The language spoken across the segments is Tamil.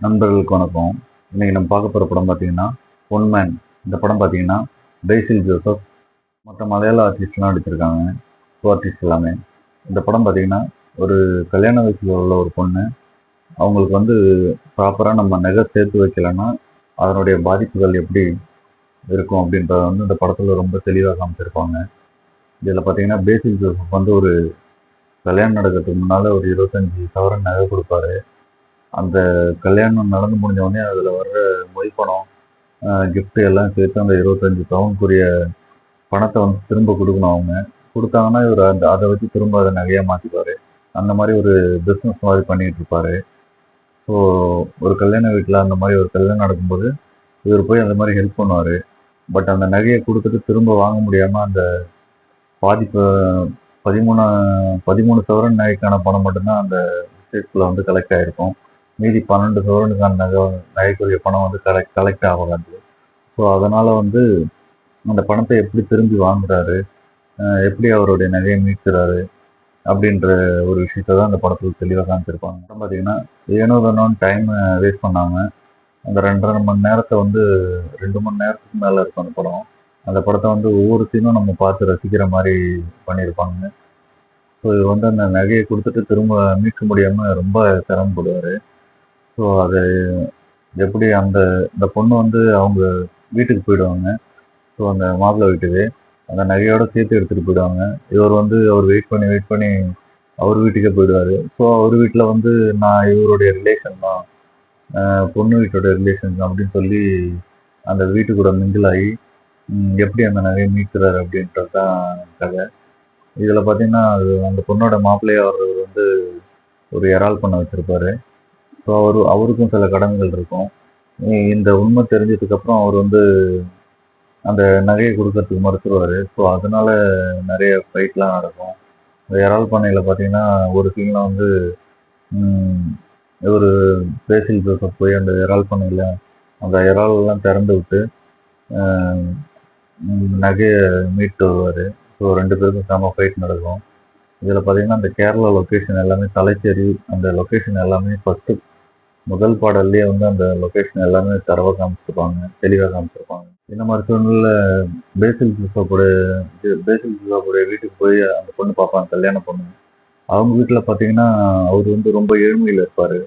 நண்பர்களுக்கு வணக்கம். இன்னைக்கு நம்ம பார்க்க போகிற படம் பார்த்தீங்கன்னா பொன்மேன் இந்த படம் பார்த்தீங்கன்னா பேசில் ஜோசப் மற்ற மலையாள ஆர்டிஸ்ட்லாம் நடிச்சிருக்காங்க. கோ ஆர்டிஸ்ட் எல்லாமே. இந்த படம் பார்த்தீங்கன்னா ஒரு கல்யாண வயசில் உள்ள ஒரு பொண்ணு. அவங்களுக்கு வந்து ப்ராப்பராக நம்ம நகை சேர்த்து வைக்கலைன்னா அதனுடைய பாதிப்புகள் எப்படி இருக்கும் அப்படின்றத வந்து இந்த படத்தில் ரொம்ப தெளிவாக காமிச்சிருப்பாங்க. இதில் பார்த்தீங்கன்னா பேசிக் ஜோசப் வந்து ஒரு கல்யாணம் நடக்கிறதுக்கு முன்னால் ஒரு இருபத்தஞ்சி சவரன் நகை கொடுப்பாரு. அந்த கல்யாணம் நடந்து முடிஞ்ச உடனே அதில் வர்ற மொழி பணம் கிஃப்ட் எல்லாம் சேர்த்து அந்த இருபத்தஞ்சி பவுனுக்குரிய பணத்தை வந்து திரும்ப கொடுக்கணும் அவங்க. கொடுத்தாங்கன்னா இவர் அந்த அதை வச்சு திரும்ப அதை நகையாக மாற்றிப்பாரு அந்த மாதிரி ஒரு பிஸ்னஸ் மாதிரி பண்ணிட்டு இருப்பாரு. ஸோ ஒரு கல்யாண வீட்டில் அந்த மாதிரி ஒரு கல்யாணம் நடக்கும்போது இவர் போய் அந்த மாதிரி ஹெல்ப் பண்ணுவார். பட் அந்த நகையை கொடுத்துட்டு திரும்ப வாங்க முடியாமல் அந்த பாதிப்பு பதிமூணு பதிமூணு சவரன் நகைக்கான பணம் மட்டும்தான் அந்த ஸ்டேட்ஸில் வந்து கலெக்ட் ஆகிருக்கும் மீதி பன்னெண்டு சவரனுக்கான நகை நகைக்குரிய பணம் வந்து கலெக்ட் கலெக்ட் ஆகாது ஸோ அதனால் வந்து அந்த பணத்தை எப்படி திரும்பி வாங்குறாரு எப்படி அவருடைய நகையை மீட்கிறாரு அப்படின்ற ஒரு விஷயத்த தான் அந்த படத்தில் தெளிவாக காமிச்சிருப்பாங்க. அப்புறம் பார்த்தீங்கன்னா ஏனோ தானோன்னு டைம் வேஸ்ட் பண்ணாமல் அந்த ரெண்டரை மணி நேரத்தை வந்து ரெண்டு மணி நேரத்துக்கு மேலே இருக்கும் அந்த படம். அந்த படத்தை வந்து ஒவ்வொரு சீனும் நம்ம பார்த்து ரசிக்கிற மாதிரி பண்ணியிருப்பாங்க. ஸோ இது வந்து அந்த நகையை கொடுத்துட்டு திரும்ப மீட்க முடியாமல் ரொம்ப சிரமப்படுவார். ஸோ அது எப்படி அந்த இந்த பொண்ணு வந்து அவங்க வீட்டுக்கு போயிடுவாங்க. ஸோ அந்த மாப்பிள்ளை வீட்டுக்கு அந்த நகையோட சேர்த்து எடுத்துகிட்டு போயிடுவாங்க. இவர் வந்து அவர் வெயிட் பண்ணி வெயிட் பண்ணி அவர் வீட்டுக்கே போயிடுவார். ஸோ அவர் வீட்டில் வந்து நான் இவருடைய ரிலேஷன் தான் பொண்ணு வீட்டோட ரிலேஷன் அப்படின்னு சொல்லி அந்த வீட்டு கூட மிங்கிள் ஆகி எப்படி அந்த நகையை மீட்கிறாரு அப்படின்றது தான் கதை. இதில் பார்த்தீங்கன்னா அது அந்த பொண்ணோட மாப்பிள்ளையை அவர் வந்து ஒரு இறால் பண்ண வச்சுருப்பாரு. ஸோ அவர் அவருக்கும் சில கடன்கள் இருக்கும். இந்த உண்மை தெரிஞ்சதுக்கப்புறம் அவர் வந்து அந்த நகையை கொடுக்கறதுக்கு மறுத்துருவார். ஸோ அதனால நிறைய ஃபைட்லாம் நடக்கும். இந்த இறால் பண்ணையில் பார்த்தீங்கன்னா ஒரு சீனில் வந்து ஒரு பேசில் பேச போய் அந்த இறால் பண்ணையில் அந்த இறாலெல்லாம் திறந்து விட்டு நகையை மீட்டு வருவார். ஸோ ரெண்டு பேருக்கும் செம ஃபைட் நடக்கும். இதில் பார்த்தீங்கன்னா அந்த கேரளா லொக்கேஷன் எல்லாமே தலைச்சேரி அந்த லொக்கேஷன் எல்லாமே ஃபஸ்ட்டு முதல் பாடல்லையே வந்து அந்த லொக்கேஷன் எல்லாமே தரவாக காமிச்சிருப்பாங்க தெளிவாக காமிச்சிருப்பாங்க. இந்த மாதிரி சூழ்நிலை பேசில் ஜூஸோடைய பேசில் ஜூஸோடைய வீட்டுக்கு போய் அந்த பொண்ணு பார்ப்பாங்க கல்யாண பொண்ணு. அவங்க வீட்டில் பார்த்தீங்கன்னா அவர் வந்து ரொம்ப ஏழ்மையில் இருப்பார்.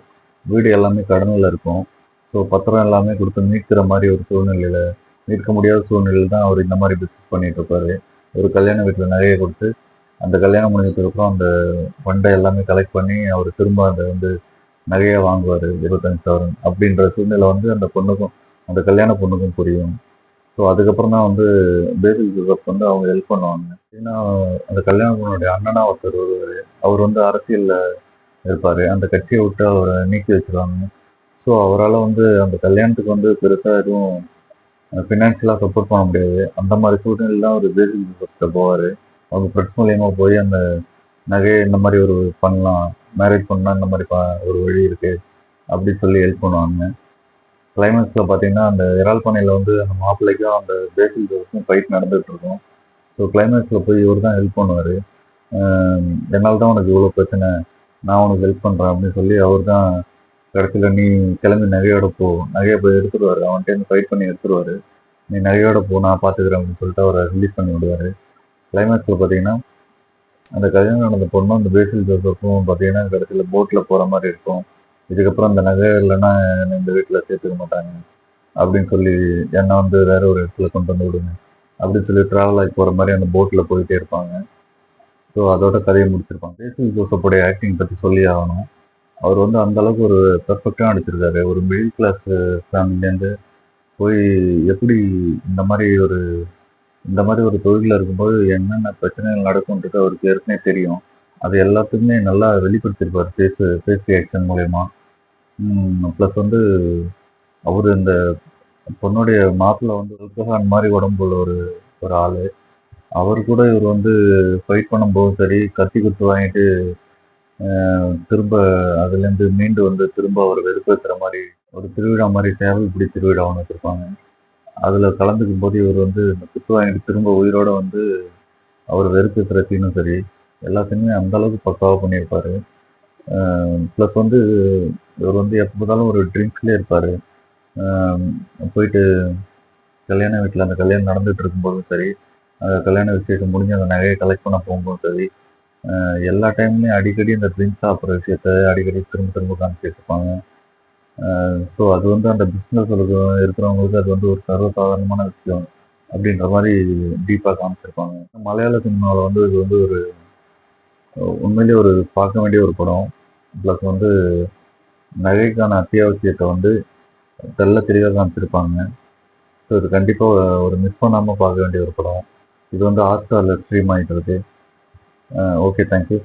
வீடு எல்லாமே கடனில் இருக்கும். ஸோ பத்திரம் எல்லாமே கொடுத்து மீட்கிற மாதிரி ஒரு சூழ்நிலையில் மீட்க முடியாத சூழ்நிலையில் தான் அவர் இந்த மாதிரி பிஸ்னஸ் பண்ணிட்டு இருப்பாரு. ஒரு கல்யாண வீட்டில் நிறைய கொடுத்து அந்த கல்யாணம் முடிஞ்சதுக்கப்புறம் அந்த ஃபண்டை எல்லாமே கலெக்ட் பண்ணி அவர் திரும்ப அதை வந்து நகையை வாங்குவார் இருபத்தஞ்சு சவரன் அப்படின்ற சூழ்நிலை வந்து அந்த பொண்ணுக்கும் அந்த கல்யாண பொண்ணுக்கும் புரியும். ஸோ அதுக்கப்புறம் தான் வந்து பேசில் ஜோசப் வந்து அவங்க ஹெல்ப் பண்ணுவாங்க. ஏன்னா அந்த கல்யாண பொண்ணுடைய அண்ணனா ஒருத்தர் வருவார். அவர் வந்து அரசியலில் இருப்பார். அந்த கட்சியை விட்டு அவரை நீக்கி வச்சிருவாங்க. ஸோ அவரால் வந்து அந்த கல்யாணத்துக்கு வந்து பெருசாக எதுவும் ஃபினான்ஷியலாக சப்போர்ட் பண்ண முடியாது. அந்த மாதிரி சூழ்நிலையில் அவர் ஒரு பேசில் ஜோசப்கிட்ட போவார். அவங்க ஃப்ரெண்ட்ஸ் மூலியமாக போய் அந்த நகையை இந்த மாதிரி ஒரு பண்ணலாம். மேரேஜ் பண்ணால் இந்த மாதிரி ஒரு வழி இருக்கு. அப்படி சொல்லி ஹெல்ப் பண்ணுவாங்க. கிளைமேக்ஸில் பார்த்தீங்கன்னா அந்த இறால் பண்ணையில் வந்து அந்த மாப்பிள்ளைக்கும் அந்த பேசில் ஜோசப்பும் ஃபைட் நடந்துகிட்டு இருக்கும் ஸோ கிளைமேக்ஸில் போய் இவர் தான் ஹெல்ப் பண்ணுவார். என்னால் தான் உனக்கு இவ்வளோ பிரச்சனை. நான் உனக்கு ஹெல்ப் பண்ணுறேன் அப்படின்னு சொல்லி அவர் தான் கடைசியில் நீ கிளம்பி நகையோட போ. நகையை போய் எடுத்துருவார் அவன்கிட்ட ஃபைட் பண்ணி எடுத்துருவாரு நீ நகையோட போ. நான் பார்த்துக்கிறேன் அப்படின்னு சொல்லிட்டு அவரை ரிலீஸ் பண்ணி விடுவாரு. கிளைமேக்ஸில் பார்த்தீங்கன்னா அந்த கல்யாணம் நடந்த பொண்ணும் அந்த பேசில் ஜோசப்பும் பார்த்தீங்கன்னா கடைசியில் போட்டில் போகிற மாதிரி இருக்கும். இதுக்கப்புறம் அந்த நகை இல்லைன்னா என்னை இந்த வீட்டில் சேர்த்துக்க மாட்டாங்க. அப்படின்னு சொல்லி என்னை வந்து வேற ஒரு இடத்துல கொண்டு வந்து விடுங்க. அப்படின்னு சொல்லி ட்ராவல் ஆகி போகிற மாதிரி அந்த போட்டில் போயிட்டே இருப்பாங்க. ஸோ அதோட கதையை முடிச்சிருப்பாங்க. பேசில் ஜோசப்புடைய ஆக்டிங் பற்றி சொல்லி ஆகணும். அவர் வந்து அந்த அளவுக்கு ஒரு பெர்ஃபெக்டாக நடிச்சிருக்காரு. ஒரு மிடில் கிளாஸ் ஃபேமிலியிலேருந்து போய் எப்படி இந்த மாதிரி ஒரு இந்த மாதிரி ஒரு தொழிலில் இருக்கும்போது என்னென்ன பிரச்சனைகள் நடக்கும்ன்றது அவருக்கு ஏற்கனவே தெரியும். அது எல்லாத்துக்குமே நல்லா வெளிப்படுத்தியிருப்பார் ஃபேஸ் ஃபேஸ் ஆக்ஷன் மூலயமா. ப்ளஸ் வந்து அவர் இந்த பொண்ணுடைய மாப்பிள்ள வந்து உல்கஹான் மாதிரி உடம்புல ஒரு ஒரு ஆள். அவர் கூட இவர் வந்து ஃபைட் பண்ணும்போதும் சரி கத்தி குத்து வாங்கிட்டு திரும்ப அதுலேருந்து மீண்டு வந்து திரும்ப அவர் வெறுப்பேற்றுற மாதிரி ஒரு திருவிழா மாதிரி சேவல் இப்படி திருவிழா ஒன்று வச்சுருப்பாங்க. அதில் கலந்துக்கும் போது இவர் வந்து இந்த குத்து வாங்கிட்டு திரும்ப உயிரோட வந்து அவர் வெறுப்பேற்றுற சீனும் சரி எல்லாத்தையுமே அந்தளவுக்கு பக்காவாக பண்ணியிருப்பாரு. ப்ளஸ் வந்து இவர் வந்து எப்போ பார்த்தாலும் ஒரு ட்ரிங்க்ஸ்லேயே இருப்பார். போயிட்டு கல்யாண வீட்டில் அந்த கல்யாணம் நடந்துகிட்டு இருக்கும்போதும் சரி அந்த கல்யாண விசேஷம் முடிஞ்சு அந்த நகையை கலெக்ட் பண்ண போகும்போதும் சரி எல்லா டைம்லேயும் அடிக்கடி இந்த ட்ரிங்க்ஸ் சாப்பிட்ற விஷயத்த அடிக்கடி திரும்ப திரும்ப காமிச்சிட்டு இருப்பாங்க. ஸோ அது வந்து அந்த பிஸ்னஸ் இருக்கிறவங்களுக்கு அது வந்து ஒரு சர்வசாதாரணமான விஷயம் அப்படின்ற மாதிரி டீப்பாக காமிச்சிருப்பாங்க. மலையாள சினிமாவில் வந்து இது வந்து ஒரு உண்மையிலேயே ஒரு பார்க்க வேண்டிய ஒரு படம். ப்ளஸ் வந்து நகைக்கான அத்தியாவசியத்தை வந்து தெல்ல தெளிவாக காமிச்சிருப்பாங்க. ஸோ இது கண்டிப்பாக ஒரு மிஸ் பண்ணாமல் பார்க்க வேண்டிய ஒரு படம். இது வந்து ஆஸ்டாரில் ஸ்ட்ரீம் ஆகிட்டு இருக்கு. Okay thank you